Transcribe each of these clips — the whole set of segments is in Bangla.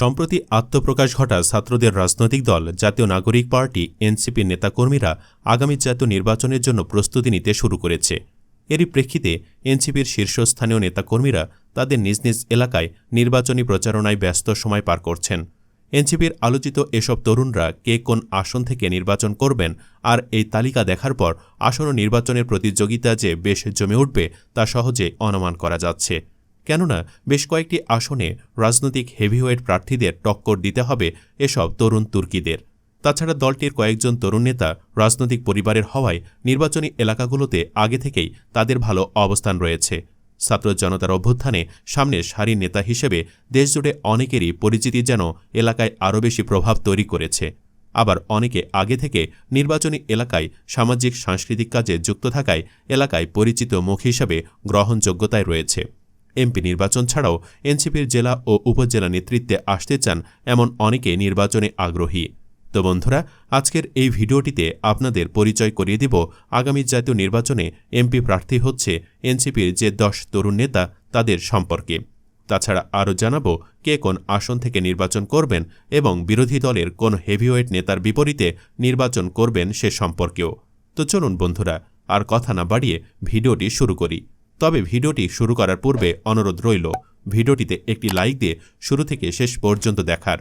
সম্প্রতি আত্মপ্রকাশ ঘটা ছাত্রদের রাজনৈতিক দল, জাতীয় নাগরিক পার্টি এনসিপির নেতাকর্মীরা আগামী জাতীয় নির্বাচনের জন্য প্রস্তুতি নিতে শুরু করেছে। এরই প্রেক্ষিতে এনসিপির শীর্ষস্থানীয় নেতাকর্মীরা তাদের নিজ নিজ এলাকায় নির্বাচনী প্রচারণায় ব্যস্ত সময় পার করছেন। এনসিপির আলোচিত এসব তরুণরা কে কোন আসন থেকে নির্বাচন করবেন আর এই তালিকা দেখার পর আসন্ন নির্বাচনের প্রতিযোগিতা যে বেশ জমে উঠবে তা সহজে অনুমান করা যাচ্ছে। কেননা বেশ কয়েকটি আসনে রাজনৈতিক হেভিওয়েট প্রার্থীদের টক্কর দিতে হবে এসব তরুণ তুর্কিদের। তাছাড়া দলটির কয়েকজন তরুণ নেতা রাজনৈতিক পরিবারের হওয়ায় নির্বাচনী এলাকাগুলোতে আগে থেকেই তাদের ভালো অবস্থান রয়েছে। ছাত্র জনতার অভ্যুত্থানে সামনে সারি নেতা হিসেবে দেশজুড়ে অনেকেরই পরিচিতি যেন এলাকায় আরও বেশি প্রভাব তৈরি করেছে। আবার অনেকে আগে থেকে নির্বাচনী এলাকায় সামাজিক সাংস্কৃতিক কাজে যুক্ত থাকায় এলাকায় পরিচিত মুখ হিসাবে গ্রহণযোগ্যতায় রয়েছে। এমপি নির্বাচন ছাড়াও এনসিপির জেলা ও উপজেলা নেতৃত্বে আসতে চান এমন অনেকে নির্বাচনে আগ্রহী। তো বন্ধুরা, আজকের এই ভিডিওটিতে আপনাদের পরিচয় করিয়ে দিব আগামী জাতীয় নির্বাচনে এমপি প্রার্থী হচ্ছে এনসিপির যে দশ তরুণ নেতা তাদের সম্পর্কে। তাছাড়া আরও জানাব কে কোন আসন থেকে নির্বাচন করবেন এবং বিরোধী দলের কোন হেভিওয়েট নেতার বিপরীতে নির্বাচন করবেন সে সম্পর্কেও। তো চলুন বন্ধুরা, আর কথা না বাড়িয়ে ভিডিওটি শুরু করি। তবে ভিডিওটি শুরু করার পূর্বে অনুরোধ রইল, ভিডিওটিতে একটি লাইক দিয়ে শুরু থেকে শেষ পর্যন্ত দেখার।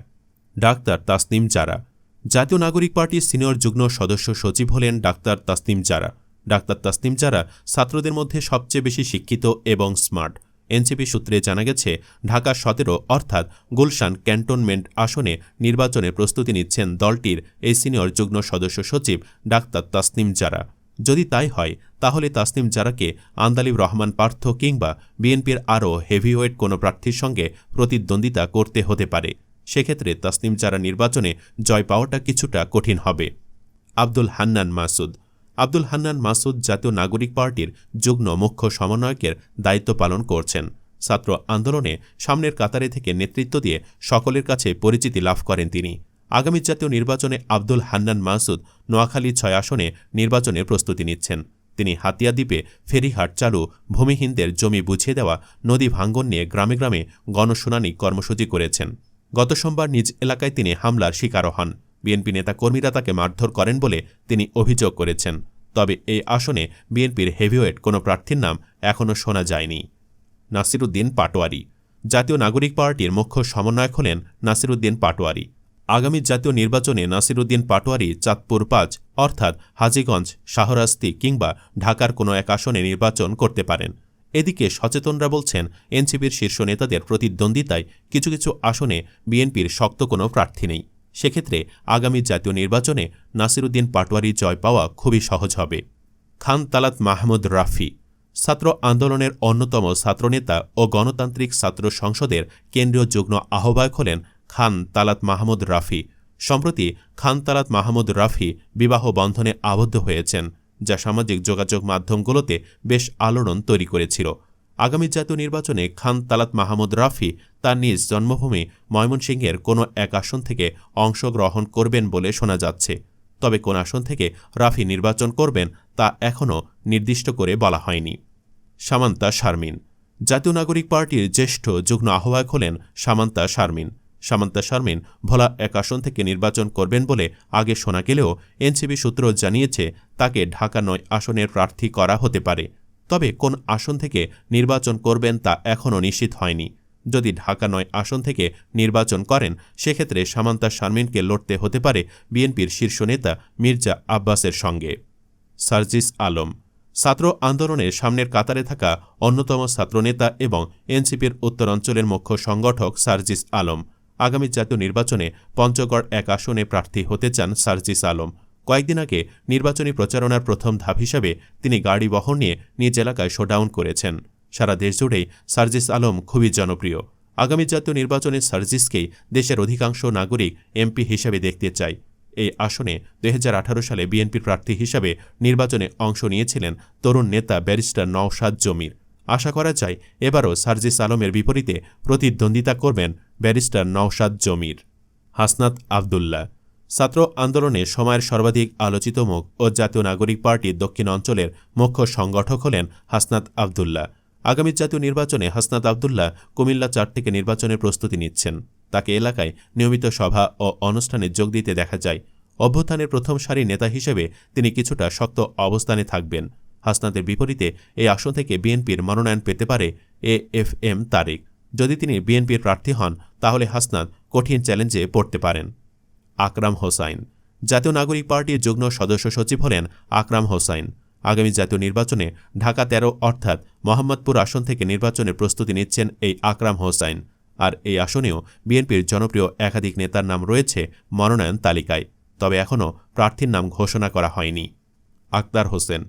ডাক্তার তাসনিম জারা। জাতীয় নাগরিক পার্টির সিনিয়র যুগ্ম সদস্য সচিব হলেন ডাক্তার তাসনিম জারা। ডাক্তার তাসনিম জারা ছাত্রদের মধ্যে সবচেয়ে বেশি শিক্ষিত এবং স্মার্ট। এনসিপি সূত্রে জানা গেছে ঢাকা সতেরো অর্থাৎ গুলশান ক্যান্টনমেন্ট আসনে নির্বাচনে প্রস্তুতি নিচ্ছেন দলটির এই সিনিয়র যুগ্ম সদস্য সচিব ডাক্তার তাসনিম জারা। যদি তাই হয়, তাহলে তাসনিম জারাকে আন্দালিব রহমান পার্থ কিংবা বিএনপির আরও হেভিওয়েট কোনো প্রার্থীর সঙ্গে প্রতিদ্বন্দ্বিতা করতে হতে পারে। সেক্ষেত্রে তাসনিম জারা নির্বাচনে জয় পাওয়াটা কিছুটা কঠিন হবে। আব্দুল হান্নান মাসুদ। আব্দুল হান্নান মাসুদ জাতীয় নাগরিক পার্টির যুগ্ম মুখ্য সমন্বয়কের দায়িত্ব পালন করছেন। ছাত্র আন্দোলনে সামনের কাতারে থেকে নেতৃত্ব দিয়ে সকলের কাছে পরিচিতি লাভ করেন তিনি। আগামী জাতীয় নির্বাচনে আব্দুল হান্নান মাসুদ নোয়াখালী ছয় আসনে নির্বাচনের প্রস্তুতি নিচ্ছেন। তিনি হাতিয়া দ্বীপে ফেরিহাট চালু, ভূমিহীনদের জমি বুঝিয়ে দেওয়া, নদী ভাঙ্গন নিয়ে গ্রামে গ্রামে গণশুনানি কর্মসূচি করেছেন। গত সোমবার নিজ এলাকায় তিনি হামলার শিকারও হন। বিএনপি নেতাকর্মীরা তাকে মারধর করেন বলে তিনি অভিযোগ করেছেন। তবে এই আসনে বিএনপির হেভিওয়েট কোনো প্রার্থীর নাম এখনও শোনা যায়নি। নাসিরুদ্দিন পাটোয়ারি। জাতীয় নাগরিক পার্টির মুখ্য সমন্বয়ক হলেন নাসিরুদ্দিন পাটোয়ারি। আগামী জাতীয় নির্বাচনে নাসিরুদ্দিন পাটোয়ারি, চাঁদপুর পাঁচ, অর্থাৎ হাজিগঞ্জ শাহরাস্তি কিংবা ঢাকার কোনো এক আসনে নির্বাচন করতে পারেন। এদিকে সচেতনরা বলছেন, এনসিপির শীর্ষ নেতাদের প্রতিদ্বন্দ্বিতায় কিছু কিছু আসনে বিএনপির শক্ত কোনো প্রার্থী নেই। সেক্ষেত্রে আগামী জাতীয় নির্বাচনে নাসিরুদ্দিন পাটোয়ারি জয় পাওয়া খুবই সহজ হবে। খান তালাত মাহমুদ রাফি, ছাত্র আন্দোলনের অন্যতম ছাত্রনেতা ও গণতান্ত্রিক ছাত্র সংসদের কেন্দ্রীয় যুগ্ম আহ্বায়ক হলেন খান তালাত মাহমুদ রাফি। সম্প্রতি খান তালাত মাহমুদ রাফি বিবাহ বন্ধনে আবদ্ধ হয়েছেন, যা সামাজিক যোগাযোগ মাধ্যমগুলোতে বেশ আলোড়ন তৈরি করেছিল। আগামী জাতীয় নির্বাচনে খান তালাত মাহমুদ রাফি তার নিজ জন্মভূমি ময়মনসিংহের কোনো এক আসন থেকে অংশগ্রহণ করবেন বলে শোনা যাচ্ছে। তবে কোন আসন থেকে রাফি নির্বাচন করবেন তা এখনও নির্দিষ্ট করে বলা হয়নি। সামান্তা শারমিন। জাতীয় নাগরিক পার্টির জ্যেষ্ঠ যুগ্ম আহ্বায়ক হলেন সামান্তা শারমিন। সামান্তা শারমিন ভোলা এক আসন থেকে নির্বাচন করবেন বলে আগে শোনা গেলেও এনসিবি সূত্র জানিয়েছে, তাকে ঢাকা নয় আসনের প্রার্থী করা হতে পারে। তবে কোন আসন থেকে নির্বাচন করবেন তা এখনও নিশ্চিত হয়নি। যদি ঢাকা নয় আসন থেকে নির্বাচন করেন, সেক্ষেত্রে সামান্তা শারমিনকে লড়তে হতে পারে বিএনপির শীর্ষ নেতা মির্জা আব্বাসের সঙ্গে। সার্জিস আলম ছাত্র আন্দোলনে সামনের কাতারে থাকা অন্যতম ছাত্রনেতা এবং এনসিপির উত্তরাঞ্চলের মুখ্য সংগঠক সার্জিস আলম আগামী জাতীয় নির্বাচনে পঞ্চগড় এক আসনে প্রার্থী হতে চান সার্জিস আলম। কয়েকদিন আগে নির্বাচনী প্রচারণার প্রথম ধাপ হিসাবে তিনি গাড়ি বহন নিয়ে নিজ এলাকায় শোডাউন করেছেন। সারা দেশ জুড়েই সার্জিস আলম খুবই জনপ্রিয়। আগামী জাতীয় নির্বাচনে সার্জিসকেই দেশের অধিকাংশ নাগরিক এমপি হিসেবে দেখতে চায়। এই আসনে দু হাজার আঠারো সালে বিএনপির প্রার্থী হিসাবে নির্বাচনে অংশ নিয়েছিলেন তরুণ নেতা ব্যারিস্টার নওশাদ জমির। আশা করা যায় এবারও সার্জিস আলমের বিপরীতে প্রতিদ্বন্দ্বিতা করবেন ব্যারিস্টার নওশাদ জমির। হাসনাত আবদুল্লাহ। ছাত্র আন্দোলনে সময়ের সর্বাধিক আলোচিত মুখ ও জাতীয় নাগরিক পার্টির দক্ষিণ অঞ্চলের মুখ্য সংগঠক হলেন হাসনাত আবদুল্লাহ। আগামী জাতীয় নির্বাচনে হাসনাত আবদুল্লাহ কুমিল্লা চার থেকে নির্বাচনের প্রস্তুতি নিচ্ছেন। তাকে এলাকায় নিয়মিত সভা ও অনুষ্ঠানে যোগ দিতে দেখা যায়। অভ্যুত্থানের প্রথম সারি নেতা হিসেবে তিনি কিছুটা শক্ত অবস্থানে থাকবেন। হাসনাতের বিপরীতে এই আসন থেকে বিএনপির মনোনয়ন পেতে পারে এ এফ এম তারিক। যদি তিনি বিএনপির প্রার্থী হন, তাহলে হাসনাত কঠিন চ্যালেঞ্জে পড়তে পারেন। আকরাম হোসাইন। জাতীয় নাগরিক পার্টির যুগ্ম সদস্য সচিব হলেন আকরাম হোসাইন। আগামী জাতীয় নির্বাচনে ঢাকা তেরো অর্থাৎ মোহাম্মদপুর আসন থেকে নির্বাচনের প্রস্তুতি নিচ্ছেন এই আকরাম হোসাইন। আর এই আসনেও বিএনপির জনপ্রিয় একাধিক নেতার নাম রয়েছে মনোনয়ন তালিকায়, তবে এখনও প্রার্থীর নাম ঘোষণা করা হয়নি। আক্তার হোসেন।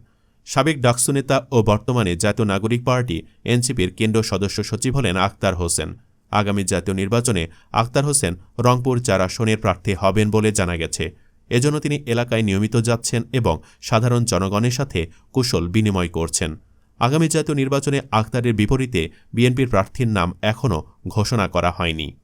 সাবেক ডাকসু নেতা ও বর্তমানে জাতীয় নাগরিক পার্টি, এনসিপির কেন্দ্র সদস্য সচিব হলেন আক্তার হোসেন। আগামী জাতীয় নির্বাচনে আক্তার হোসেন রংপুর চার আসনের প্রার্থী হবেন বলে জানা গেছে। এজন্য তিনি এলাকায় নিয়মিত যাচ্ছেন এবং সাধারণ জনগণের সাথে কুশল বিনিময় করছেন। আগামী জাতীয় নির্বাচনে আক্তারের বিপরীতে বিএনপির প্রার্থীর নাম এখনও ঘোষণা করা হয়নি।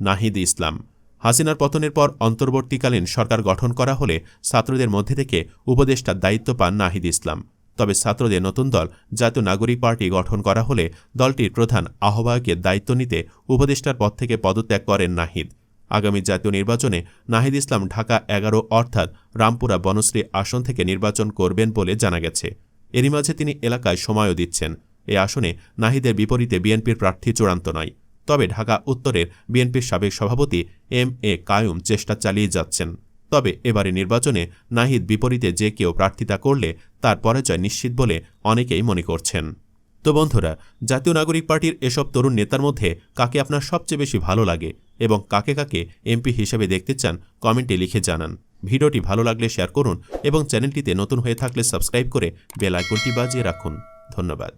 নাহিদ ইসলাম। হাসিনার পতনের পর অন্তর্বর্তীকালীন সরকার গঠন করা হলে ছাত্রদের মধ্যে থেকে উপদেষ্টার দায়িত্ব পান নাহিদ ইসলাম। তবে ছাত্রদের নতুন দল জাতীয় নাগরিক পার্টি গঠন করা হলে দলটির প্রধান আহ্বায়কের দায়িত্ব নিতে উপদেষ্টার পদ থেকে পদত্যাগ করেন নাহিদ। আগামী জাতীয় নির্বাচনে নাহিদ ইসলাম ঢাকা এগারো অর্থাৎ রামপুরা বনশ্রী আসন থেকে নির্বাচন করবেন বলে জানা গেছে। এরই মাঝে তিনি এলাকায় সময়ও দিচ্ছেন। এ আসনে নাহিদের বিপরীতে বিএনপির প্রার্থী চূড়ান্ত নয়। তবে ঢাকা উত্তরের বিএনপির সাবেক সভাপতি এম এ কায়ুম চেষ্টা চালিয়ে যাচ্ছেন। তবে এবারে নির্বাচনে নাহিদ বিপরীতে যে কেউ প্রার্থিতা করলে তার পরাজয় নিশ্চিত বলে অনেকেই মনে করছেন। তো বন্ধুরা, জাতীয় নাগরিক পার্টির এসব তরুণ নেতার মধ্যে কাকে আপনার সবচেয়ে বেশি ভালো লাগে এবং কাকে কাকে এমপি হিসেবে দেখতে চান কমেন্টে লিখে জানান। ভিডিওটি ভালো লাগলে শেয়ার করুন এবং চ্যানেলটিতে নতুন হয়ে থাকলে সাবস্ক্রাইব করে বেল আইকনটি বাজিয়ে রাখুন। ধন্যবাদ।